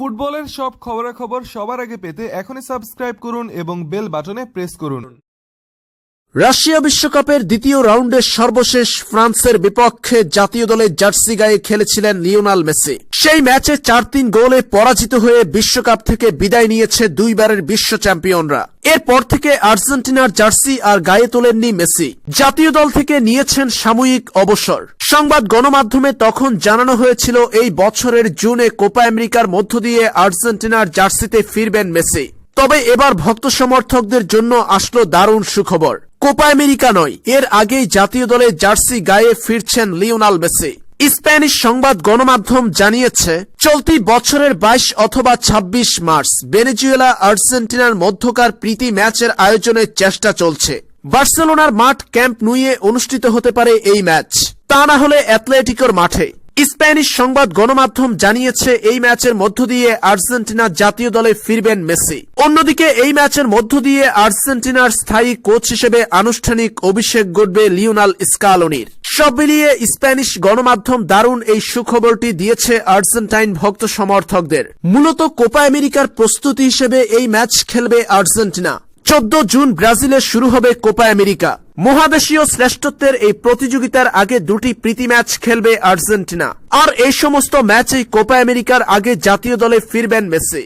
ফুটবলের সব খবরাখবর সবার আগে পেতে এখনই সাবস্ক্রাইব করুন এবং বেল বাটনে প্রেস করুন। রাশিয়া বিশ্বকাপের দ্বিতীয় রাউন্ডের সর্বশেষ ফ্রান্সের বিপক্ষে জাতীয় দলের জার্সি গায়ে খেলেছিলেন লিওনাল মেসি। সেই ম্যাচে চার তিন গোলে পরাজিত হয়ে বিশ্বকাপ থেকে বিদায় নিয়েছে দুইবারের বিশ্ব চ্যাম্পিয়নরা। এরপর থেকে আর্জেন্টিনার জার্সি আর গায়ে তোলেননি মেসি। জাতীয় দল থেকে নিয়েছেন সাময়িক অবসর। সংবাদ গণমাধ্যমে তখন জানানো হয়েছিল, এই বছরের জুনে কোপা আমেরিকার মধ্য দিয়ে আর্জেন্টিনার জার্সিতে ফিরবেন মেসি। তবে এবার ভক্ত সমর্থকদের জন্য আসলো দারুণ সুখবর। কোপা আমেরিকা নয়, এর আগেই জাতীয় দলের জার্সি গায়ে ফিরছেন লিওনাল মেসি। স্প্যানিশ সংবাদ গণমাধ্যম জানিয়েছে, চলতি বছরের বাইশ অথবা ২৬ মার্চ ভেনেজুয়েলা আর্জেন্টিনার মধ্যকার প্রীতি ম্যাচের আয়োজনের চেষ্টা চলছে। বার্সেলোনার মাঠ ক্যাম্প নুইয়ে অনুষ্ঠিত হতে পারে এই ম্যাচ। তা না হলে অ্যাথলেটিকোর মাঠে। স্প্যানিশ সংবাদ গণমাধ্যম জানিয়েছে, এই ম্যাচের মধ্য দিয়ে আর্জেন্টিনা জাতীয় দলে ফিরবেন মেসি। অন্যদিকে, এই ম্যাচের মধ্য দিয়ে আর্জেন্টিনার স্থায়ী কোচ হিসেবে আনুষ্ঠানিক অভিষেক ঘটবে লিওনাল স্কালোনির। সব মিলিয়ে স্প্যানিশ গণমাধ্যম দারুণ এই সুখবরটি দিয়েছে আর্জেন্টাইন ভক্ত সমর্থকদের। মূলত কোপা আমেরিকার প্রস্তুতি হিসেবে এই ম্যাচ খেলবে আর্জেন্টিনা। চোদ্দ জুন ব্রাজিলে শুরু হবে কোপা আমেরিকা। মহাদেশীয় শ্রেষ্ঠত্বের এই প্রতিযোগিতার আগে দুটি প্রীতি ম্যাচ খেলবে আর্জেন্টিনা। আর এই সমস্ত ম্যাচেই কোপা আমেরিকার আগে জাতীয় দলে ফিরবেন মেসি।